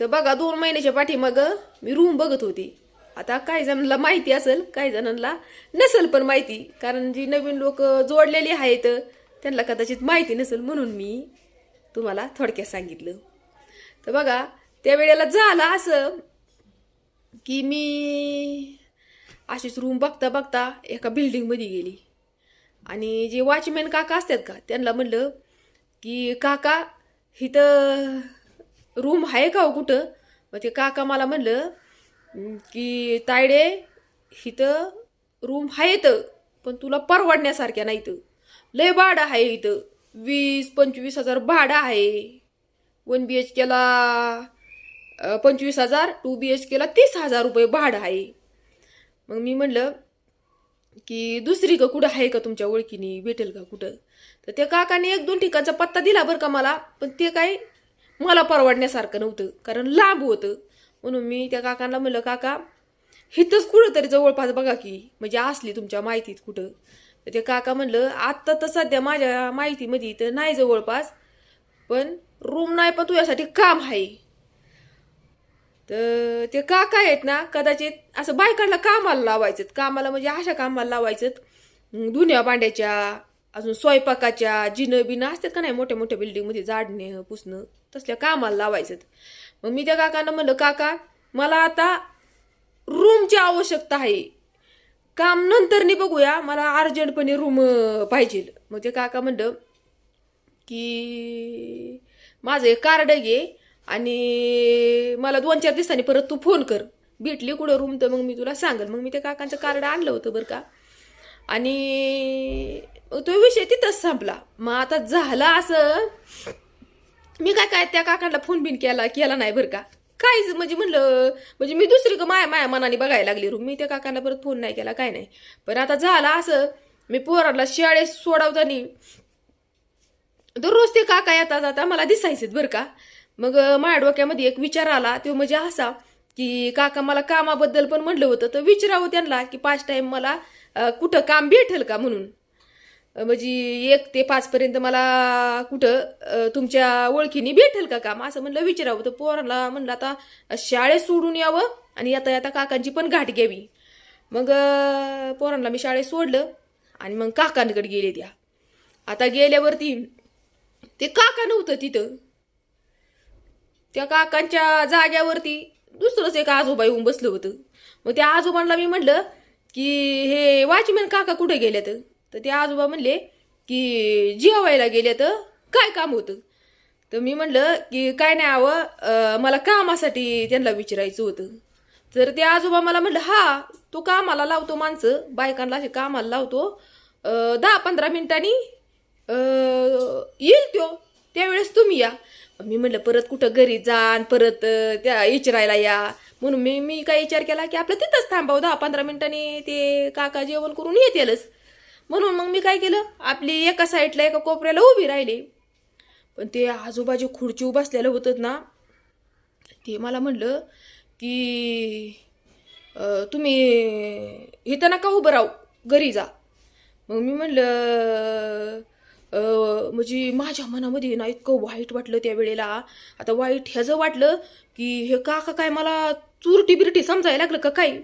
तर बघा दोन महिन्याच्या पाठीमाग मी रूम बघत होती. आता काही जणांना माहिती असेल काही जणांना नसेल पण माहिती. कारण जी नवीन लोक जोडलेली आहेत त्यांना कदाचित माहिती नसेल म्हणून मी तुम्हाला थोडक्यात सांगितलं. तर बघा त्या वेळेला झालं असं की मी अशीच रूम बघता बघता एका बिल्डिंगमध्ये गेली. आणि जे वॉचमॅन काका असतात का त्यांना म्हणलं की काका इथं रूम आहे का हो कुठं? मग ते काका मला म्हणलं की तायडे इथं रूम आहे तर पण तुला परवडण्यासारख्या नाही तर लय भाडं आहे इथं. वीस पंचवीस हजार भाडं आहे. वन बी एच केला पंचवीस हजार टू बी एच केला तीस हजार रुपये भाडं आहे. मग मी म्हणलं की दुसरी का कुठं आहे का तुमच्या ओळखीने? भेटेल का कुठं? तर त्या काकाने एक दोन ठिकाणचा पत्ता दिला बरं का मला पण ते काय मला परवडण्यासारखं नव्हतं कारण लांब होतं. म्हणून मी त्या काकांना म्हणलं काका हिथंच कुठं तरी जवळपास बघा की म्हणजे असली तुमच्या माहितीत कुठं. तर ते काका म्हणलं आत्ता तर सध्या माझ्या माहितीमध्ये तर नाही जवळपास पण रूम नाही पण तुझ्यासाठी काम आहे. तर ते काका आहेत ना कदाचित असं बायकांना कामाला लावायचं कामाला म्हणजे अशा कामाला लावायचं धुन्या धुण्या भांड्याच्या अजून स्वयंपाकाच्या जिनं बिनं असतात का नाही मोठ्या मोठ्या बिल्डिंगमध्ये जाडणे पुसणं. तसल्या कामाला लावायचं मग मी त्या काकांना म्हणलं काका मला आता रूमची आवश्यकता आहे. काम नंतरनी बघूया. मला अर्जंटपणे रूम पाहिजे. मग ते काका म्हणलं की माझं एक कार्ड घे आणि मला दोन चार दिवसांनी परत तू फोन कर. भेटली कुठं रूम तर मग मी तुला सांगेल. मग मी त्या काकांचं कार्ड आणलं होतं बरं का. आणि तो विषय तिथंच संपला. मग आता झालं असं मी काय काय त्या काकांना फोन बिन केला केला नाही बरं का. काहीच म्हणजे म्हणलं म्हणजे मी दुसरी का माया माया मनाने बघायला लागली रूम मी त्या काकांना परत फोन नाही केला काय नाही. पण आता झालं असं मी पोराला शाळेत सोडवताना दररोज ते काका येता जाता मला दिसायचेत बरं का. मग माझ्या डोक्यामध्ये एक विचार आला तो म्हणजे असा की काका मला कामाबद्दल पण म्हणलं होतं तर विचारावं त्यांना की पाच टाईम मला कुठं काम भेटेल का म्हणून. म्हणजे एक ते पाचपर्यंत मला कुठं तुमच्या ओळखीने भेटेल का काम? असं म्हणलं विचारावं. तर पोराला म्हणलं आता शाळेत सोडून यावं आणि आता आता काकांची पण घाट घ्यावी. मग पोरांना मी शाळेत सोडलं आणि मग काकांकडे गेले त्या. आता गेल्यावरती ते काका नव्हतं तिथं. त्या काकांच्या जाग्यावरती दुसरंच एक आजोबा येऊन बसलं होतं. मग त्या आजोबांना मी म्हणलं की हे वॉचमॅन काका कुठे गेल्यात? तर तर ते आजोबा म्हणले की जेवायला गेले तर काय काम होतं? तर मी म्हणलं की काय नाही आवं मला कामासाठी त्यांना विचारायचं होतं. तर ते आजोबा मला म्हणलं हा तो कामाला लावतो माणसं बायकांना असे कामाला लावतो. दहा पंधरा मिनिटांनी येईल तो त्यावेळेस तुम्ही या. मी म्हणलं परत कुठं घरी जा आणि परत त्या विचारायला या. म्हणून मी मी काय विचार केला की आपलं तिथंच थांबावं दहा पंधरा मिनिटांनी ते काका जेवण करून येतीलच. म्हणून मग मी काय केलं? आपली एका साईडला एका कोपऱ्याला उभी राहिली. पण ते आजूबाजू खुर्ची बसलेलं होतं ना ते मला म्हणलं की तुम्ही इथं नका उभं राहू? घरी जा. मग मी म्हणलं म्हणजे माझ्या मनामध्ये ना इतकं वाईट वाटलं त्या वेळेला. आता वाईट ह्याचं वाटलं की हे काका काय मला चुरटी बिरटी समजायला लागलं का काही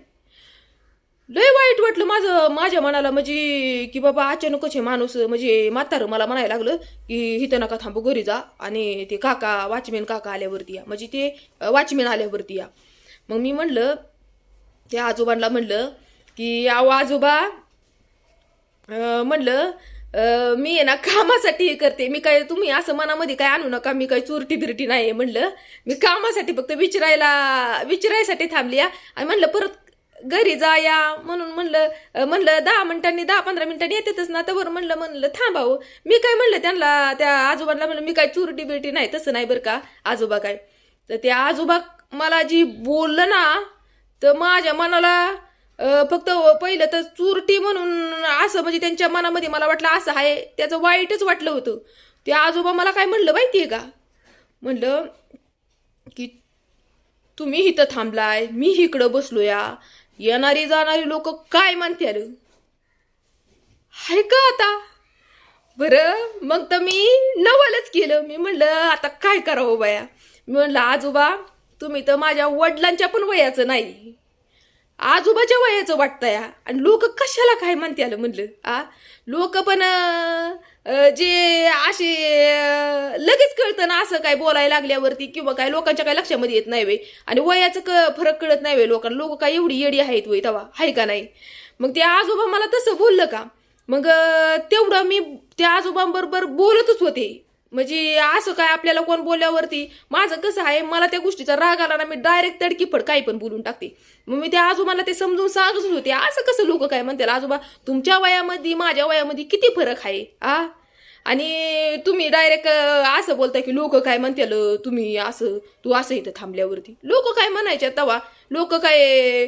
लय वाईट वाटलं माझं माझ्या मनाला म्हणजे की बाबा अचानकच हे माणूस म्हणजे म्हातारं मला म्हणायला लागलं की हिथं नका थांबू घरी जा. आणि ते काका वॉचमॅन काका आल्यावरती या. म्हणजे ते वॉचमॅन आल्यावरती या. मग मी म्हणलं त्या आजोबांना म्हणलं की आव आजोबा म्हणलं मी आहे ना कामासाठी हे करते. मी काय तुम्ही असं मनामध्ये काय आणू नका. मी काय चुरटी बिरटी नाही म्हणलं मी कामासाठी फक्त विचारायला विचारायसाठी थांबली या. आणि म्हणलं परत घरी जाया म्हणून म्हणलं म्हणलं दहा मिनिटांनी दहा पंधरा मिनिटांनी येतातच ना तर म्हणलं म्हणलं थांबावं मी काय म्हणलं त्यांना त्या आजोबांना म्हणलं मी काय चुरटी बिरटी नाही तसं नाही बरं का आजोबा काय. तर त्या आजोबा मला जी बोललं ना तर माझ्या मनाला फक्त पहिलं तर चुरटी म्हणून असं म्हणजे त्यांच्या मनामध्ये मला वाटलं असं आहे त्याचं वाईटच वाटलं होतं. ते आजोबा मला काय म्हणलं माहिती आहे का? म्हणलं की तुम्ही इथं थांबलाय मी इकडं बसलो या येणारी जाणारी लोक काय म्हणते अरे हाय का आता? बरं मग तर मी नवलच केलं. मी म्हणलं आता काय करावं बाया? मी म्हणलं आजोबा तुम्ही तर माझ्या वडिलांच्या पण वयाचं नाही. आजोबाच्या वयाचं वाटतं या. आणि लोक कशाला काय म्हणते आलं म्हणलं? आ? लोक पण जे असे लगेच कळतं ना असं काय बोलायला लागल्यावरती किंवा काय लोकांच्या काय लक्षामध्ये येत नाही वे आणि वयाचं क फरक कळत नाही वे लोकांना. लोक काय एवढी येडी आहेत वय तवा आहे का नाही? मग ते आजोबा मला तसं बोललं का? मग तेवढं मी त्या आजोबांबरोबर बोलतच होते. म्हणजे असं काय आपल्याला कोण बोलल्यावरती? माझं कसं आहे मला त्या गोष्टीचा राग आला ना मी डायरेक्ट तडकीफड काही पण बोलून टाकते. मग मी त्या आजोबाला ते समजून सांगत होते. असं कसं लोक काय म्हणते आजोबा तुमच्या वयामध्ये माझ्या वयामध्ये किती फरक आहे आ? आणि तुम्ही डायरेक्ट असं बोलताय की लोक काय म्हणते तुम्ही असं तू असं इथं थांबल्यावरती. लोक काय म्हणायचे तवा? लोक काय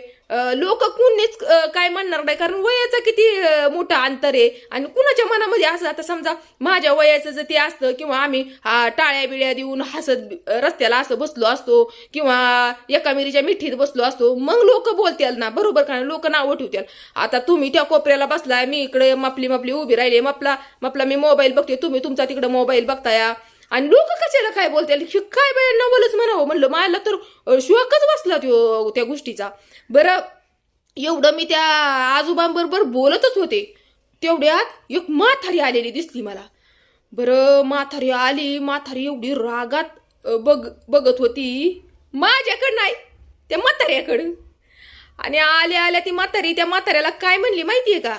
लोक कुणीच काय म्हणणार नाही. कारण वयाचं किती मोठं मोठा अंतर आहे. आणि कुणाच्या मनामध्ये असं आता समजा माझ्या वयाचं जर ते असतं किंवा आम्ही टाळ्या बिळ्या देऊन हसत रस्त्याला असं बसलो असतो किंवा एका मिरीच्या मिठीत बसलो असतो मग लोक बोलतील ना. बरोबर का लोक नावं ठेवतील. आता तुम्ही त्या कोपऱ्याला बसलाय मी इकडे मपली मपली उभी राहिली. मपला मपला मी मोबाईल बघते. तुम्ही तुमचा तिकडे मोबाईल बघताया. आणि लोक कशाला काय बोलतील काय बाय नवलच म्हणावं म्हणलं. मला तर शोकच बसला त्यो त्या गोष्टीचा. बरं एवढं मी त्या आजोबांबरोबर बोलतच होते. तेवढ्यात एक माथारी आलेली दिसली मला. बरं माथारी आली माथारी एवढी रागात बग बघ बघत होती. माझ्याकडं नाही त्या म्हाताऱ्याकडं. आणि आल्या आल्या ती म्हातारी त्या म्हाताऱ्याला काय म्हणली माहिती आहे का?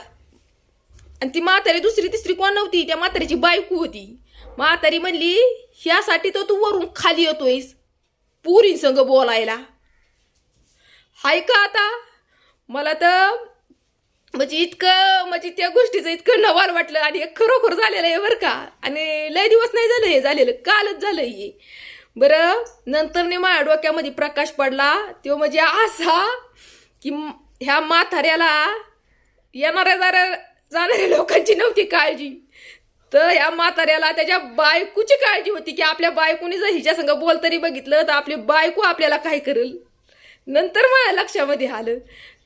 आणि ती म्हातारी दुसरी तिसरी कोण नव्हती? त्या म्हाताऱ्याची बायको होती. म्हातारी म्हणली ह्यासाठी तर तू वरून खाली येतोयस पुरींसंग बोलायला. हाय का आता? मला तर म्हणजे इतकं म्हणजे त्या गोष्टीचं इतकं नवाल वाटलं आणि हे खरोखर झालेलं आहे बरं का. आणि लय दिवस नाही झालं हे झालेलं कालच झालं हे. बरं नंतर ने माझ्या डोक्यामध्ये प्रकाश पडला तो म्हणजे असा की ह्या म्हाताऱ्याला येणाऱ्या जाऱ्या जाणाऱ्या लोकांची नव्हती काळजी. तर ह्या म्हाताऱ्याला त्याच्या बायकोची काळजी होती की आपल्या बायकोने जर हिच्या संग बोलतरी बघितलं तर आपली बायको आपल्याला काय करेल? नंतर माझ्या लक्षामध्ये आलं.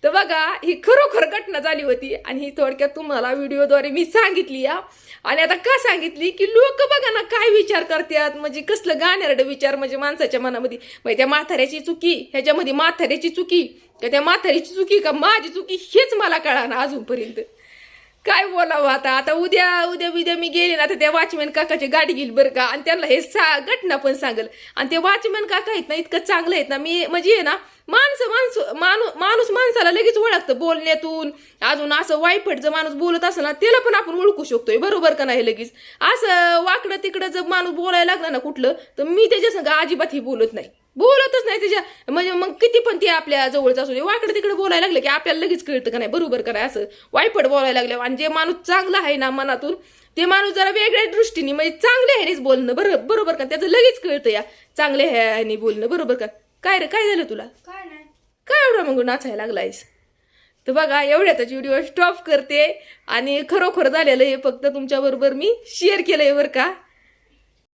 तर बघा ही खरोखर घटना झाली होती आणि ही थोडक्यात तुम्हाला व्हिडिओद्वारे मी सांगितली या आणि आता का सांगितली? की लोक बघा ना काय विचार करतात. म्हणजे कसलं गाण्यारडं विचार म्हणजे माणसाच्या मनामध्ये. म्हणजे त्या म्हाताऱ्याची चुकी ह्याच्यामध्ये म्हाताऱ्याची चुकी का त्या म्हाताऱ्याची चुकी का माझी चुकी हेच मला कळा ना अजूनपर्यंत. काय बोलावं आता? आता उद्या उद्या उद्या मी गेले ना तर त्या वॉचमॅन काकाची गाडी घेईल बरं का? आणि त्यांना हे सा घटना पण सांगल. आणि ते वॉचमॅन काका आहेत ना इतकं चांगलं आहेत ना मी म्हणजे आहे ना माणसं माणसं माणूस माणूस माणसाला लगेच ओळखतं बोलण्यातून. अजून असं वाईपट जर माणूस बोलत असेल ना त्याला पण आपण ओळखू शकतोय. बरोबर का नाही लगेच? असं वाकडं तिकडं जर माणूस बोलायला लागला ना कुठलं तर मी त्याच्या संग अजिबात ही बोलत नाही. बोलतच नाही त्याच्या. म्हणजे मग किती पण ते आपल्या जवळचं असू दे वाकडं तिकडे बोलायला लागलं की आपल्याला लगेच कळतं का नाही? बरोबर का नाही? असं वायफट बोलायला लागलं. आणि जे माणूस चांगला आहे ना मनातून ते माणूस जरा वेगळ्या दृष्टीने म्हणजे चांगले ह्यानेच बोलणं. बरं बरोबर का? त्याचं लगेच कळतं या. चांगल्या ह्याने बोलणं. बरोबर का? काय रे काय झालं तुला? काय नाही. काय एवढं मग नाचायला लागलायस? तर बघा एवढ्यातच व्हिडिओ स्टॉप करते आणि खरोखर झालेलं हे फक्त तुमच्याबरोबर मी शेअर केलंय बरं का.